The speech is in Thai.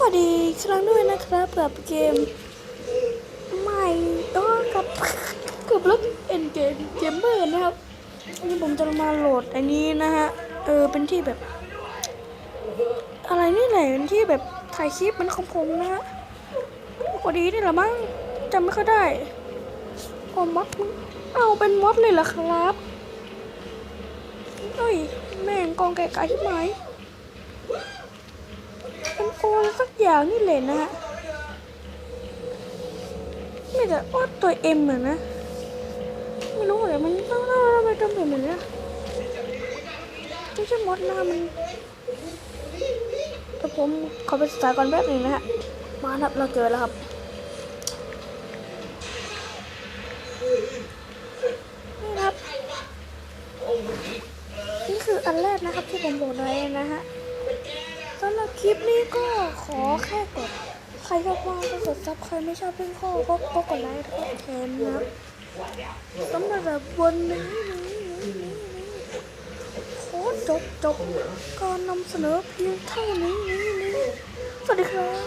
สวัสดีครั้งด้วยนะครับกับเกมใหม่ก็กับกับรถเอ็นเกมเกมเมอร์นะครับวันนี้ผมจะมาโหลดอันนี้นะฮะเออเป็นที่แบบ อะไรนี่แหละเป็นที่แบบถ่ายคลิปมันของผมนะฮะพอดีนี่แหละมั้งจำไม่ค่อยได้พอมดมั้งเอาเป็นมดเลยเหรอครับเอ้ยแม่งกองไก่ๆที่ไหม โอนสักอย่างนี่แหละนะฮะไม่แต่ว่าตัวเอ็มเหมือะนะ ไม่รู้เลยมันต้องเล่าทำไมต้องเป็นแบบนี้ไม่ใช่มดนะมันแต่ผมขอไปศึกษาก่อนแป๊บนึงนะฮะ มาครับเราเจอแล้วครับนี่ครับ นี่คืออันแรกนะครับที่ผมบอกไว้นะฮะ คลิปนี้ก็ขอแค่กด ใครชอบมากก็กดซับ ใครไม่ชอบเพิ่งข้อก็ก็กดไลค์แล้วก็แทนนะครับสำหรับแบบวันนี้นี้นี้นี้ขอจบจบการนำเสนอเพียงเท่านี้นี้นี้สวัสดีครับ